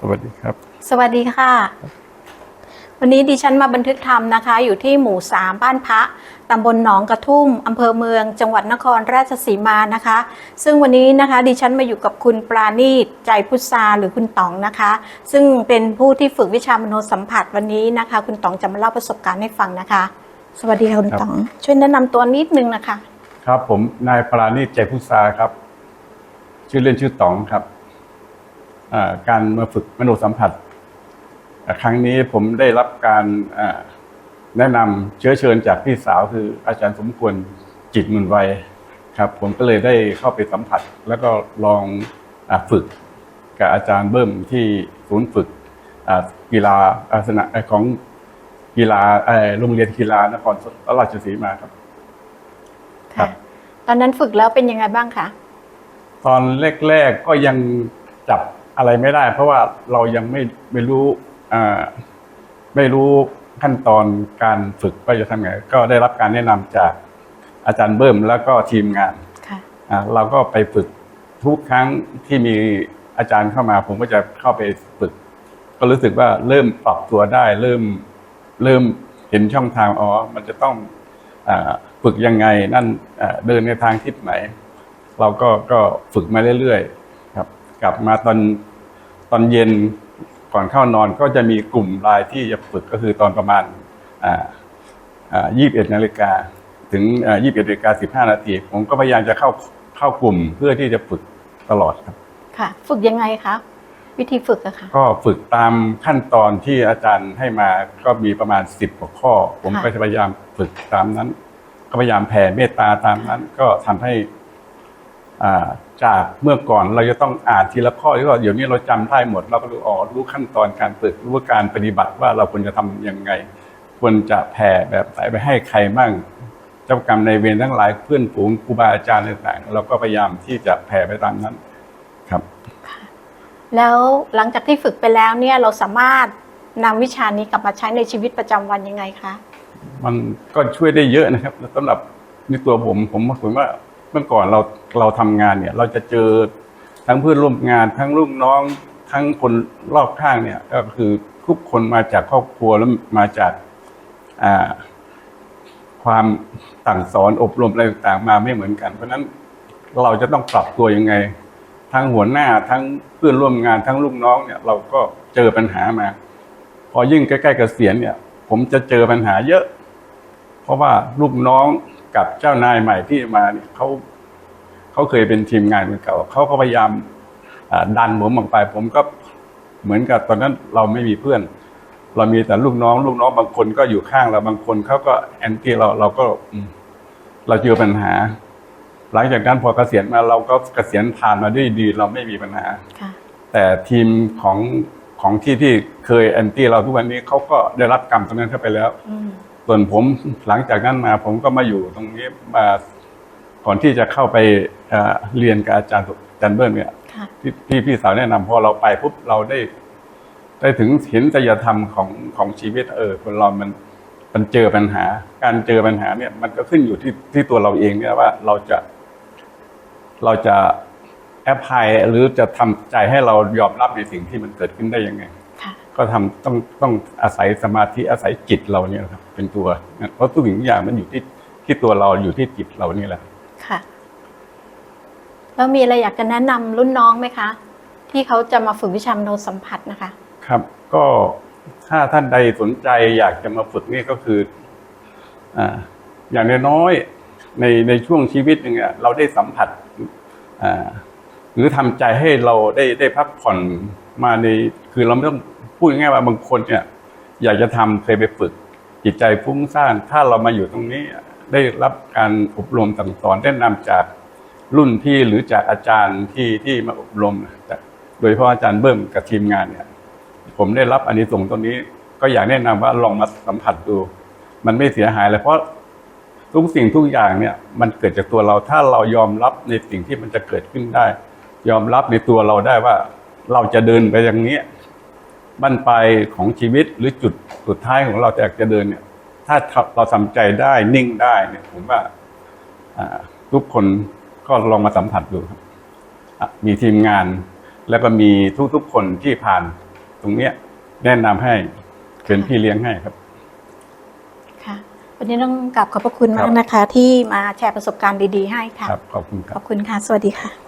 สวัสดีครับ สวัสดีค่ะ วันนี้ดิฉันมาบันทึกธรรมนะคะ อยู่ที่หมู่สามบ้านพระตำบลหนองกระทุ่มอำเภอเมือง จังหวัดนครราชสีมานะคะ ซึ่งวันนี้นะคะดิฉันมาอยู่กับคุณปราณีตใจพุทราหรือคุณต๋องนะคะ ซึ่งเป็นผู้ที่ฝึกวิชามโนสัมผัสวันนี้นะคะ คุณต๋องจะมาเล่าประสบการณ์ให้ฟังนะคะ สวัสดีค่ะคุณต๋อง ช่วยแนะนำตัวนิดนึงนะคะ ครับผมนายปราณีตใจพุทราครับ ชื่อเล่นชื่อต๋องครับอ่า การมาฝึกมโนสัมผัสอ่าครั้งนี้ผมได้รับการอ่าแนะนำเชื้อเชิญจากพี่สาวคืออาจารย์สมควรจิตมุนไวยครับ ผมก็เลยได้เข้าไปสัมผัส แล้วก็ลองอาฝึกกับอาจารย์เบิ้มที่ศูนย์ฝึกอ่ากีฬาอาสนะเอ่อของกีฬาเอ่อโรงเรียนกีฬานครราชสีมาครับครัค่ะบตอนนั้นฝึกแล้วเป็นยังไงบ้างคะตอนแรก ๆก็ยังจับ อะไรไม่ได้ เพราะว่าเรายังไม่ไม่รู้อ่าไม่รู้ขั้นตอนการฝึกว่าจะทำไง ก็ได้รับการแนะนำจากอาจารย์เบิ้มแล้วก็ทีมงานค่ะอ่าเราก็ไปฝึกทุกครั้งที่มีอาจารย์เข้ามา ผมก็จะเข้าไปฝึก ก็รู้สึกว่าเริ่มปรับตัวได้ เริ่มเริ่มเห็นช่องทางอ๋อมันจะต้องอาฝึกยังไงนั่นอ่าเดินในทางทิศไหน เราก็ก็ฝึกมาเรื่อยๆครับ กลับมาตอน ตอนเย็นก่อนเข้านอนก็จะมีกลุ่มรายที่จะฝึกก็คือตอนประมาณอ่าอ่ายี่สิบเอ็ดนาฬิกาถึงยี่สิบเอ็ดนาฬิกาสิบห้านาทีผมก็พยายามจะเข้าเข้ากลุ่มเพื่อที่จะฝึกตลอดครับ ค่ะ ฝึกยังไงคะวิธีฝึกอะค่ะก็ฝึกตามขั้นตอนที่อาจารย์ให้มาก็มีประมาณสิบกว่าข้อ ผมค่ะก็จะพยายามฝึกตามนั้น ก็พยายามแผ่เมตตาตามนั้น ก็ทำให้อ่า จากเมื่อก่อนเราจะต้องอ่านทีละข้อที่ว่าเดี๋ยวนี้เราจำได้หมด เราก็รู้อ๋อรู้ขั้นตอนการฝึกรู้การปฏิบัติว่าเราควรจะทำยังไง ควรจะแผ่แบบไหนไปให้ใครบ้างเจ้ากรรมในายเวรทั้งหลายเพื่อนฝูงครูบาอาจารย์ต่างๆ เราก็พยายามที่จะแผ่ไปตามนั้นครับ แล้วหลังจากที่ฝึกไปแล้วเนี่ยเราสามารถนำวิชานี้กลับมาใช้ในชีวิตประจำวันยังไงคะมันก็ช่วยได้เยอะนะครับสำหรับในตัวผมผมผมว่า เมื่อก่อนเราเราทำงานเนี่ย เราจะเจอทั้งเพื่อนร่วมงาน ทั้งลูกน้องทั้งคนรอบข้างเนี่ย ก็คือทุกคนมาจากครอบครัวแล้วมาจากาความสั่งสอนอบรมอะไรต่างๆมาไม่เหมือนกัน เพราะฉะนั้นเราจะต้องปรับตัวยังไง ทั้งหัวหน้าทั้งเพื่อนร่วมงานทั้งลูกน้องเนี่ย เราก็เจอปัญหามา พอยิ่งใกล้ๆเกษียณเนี่ย ผมจะเจอปัญหาเยอะ เพราะว่าลูกน้อง กับเจ้านายใหม่ที่มาเนี่ยเขาเขาเคยเป็นทีมงานคนเก่าเขาก็พยายามอ่าดันผมออกไป ผมก็เหมือนกับตอนนั้นเราไม่มีเพื่อน เรามีแต่ลูกน้อง ลูกน้องบางคนก็อยู่ข้างเราบางคนเขาก็แอนตี้เราเราก็อืมเราเจอปัญหา หลังจากนั้นพอเกษียณมาเราก็เกษียณผ่านมาด้วยดี เราไม่มีปัญหาค่ะแต่ทีมของของที่ที่เคยแอนตี้เราทุกวันนี้เขาก็ได้รับกรรมตรงนั้นเข้าไปแล้วอืม ส่วนผมหลังจากนั้นมาผมก็มาอยู่ตรงนี้มาก่อนที่จะเข้าไปเอ่อเรียนกับอาจารย์อาจารย์เบิ้ลเนี่ยค่ะพี่พี่พี่สาวแนะนำพอเราไปปุ๊บเราได้ได้ถึงเห็นจริยธรรมของของชีวิตเออคนเรามันมันเจอปัญหา การเจอปัญหาเนี่ย มันก็ขึ้นอยู่ที่ที่ตัวเราเองเนี่ยว่าเราจะ เราจะแอปพลายหรือจะทำใจให้เรายอมรับในสิ่งที่มันเกิดขึ้นได้ยังไงค่ะ ก็ทำต้องต้องอาศัยสมาธิอาศัยจิตเราเนี่ยนะครับ เป็นตัวนะเพราะทุกสิ่งทุกอย่างมันอยู่ที่ที่ตัวเราอยู่ที่จิตเรานี่แหละค่ะแล้วมีอะไรอยากจะแนะนำรุ่นน้องไหมคะ ที่เขาจะมาฝึกวิชามโนสัมผัสนะคะ ครับ ก็ถ้าท่านใดสนใจอยากจะมาฝึกนี่ก็คืออ่าอย่างน้อยๆในในช่วงชีวิตหนึ่งอะเราได้สัมผัสอ่าหรือทำใจให้เราได้ได้พักผ่อนมาในคือเราไม่ต้อง พูดง่ายๆว่าบางคนเนี่ย อยากจะทำเคยไปฝึก จิตใจฟุ้งซ่านถ้าเรามาอยู่ตรงนี้ได้รับการอบรมสั่งสอนแนะนำจากรุ่นพี่หรือจากอาจารย์ที่ที่มาอบรมโดยเฉพาะอาจารย์เบิ้มกับทีมงานเนี่ย ผมได้รับอันนี้ส่งตรงนี้ ก็อยากแนะนำว่าลองมาสัมผัสดู มันไม่เสียหายเลยเพราะทุกสิ่งทุกอย่างเนี่ย มันเกิดจากตัวเราถ้าเรายอมรับในสิ่งที่มันจะเกิดขึ้นได้ ยอมรับในตัวเราได้ว่า เราจะเดินไปอย่างนี้ บั้นปลายของชีวิตหรือจุดสุดท้ายของเราแต่อยากจะเดินเนี่ย ถ้าเราทำใจได้นิ่งได้เนี่ยผมว่าอ่าทุกคนก็ลองมาสัมผัสดูครับอะมีทีมงาน แล้วก็มีทุกๆคนที่ผ่านตรงเนี้ย แนะนำให้เป็นพี่เลี้ยงให้ครับค่ะวันนี้ต้องกลับขอบพระคุณครัมากบนะคะ ที่มาแชร์ประสบการณ์ดี ๆ ให้ค่ะครับขอบคุณคขรัอบบคุณค่ะ สวัสดีค่ะ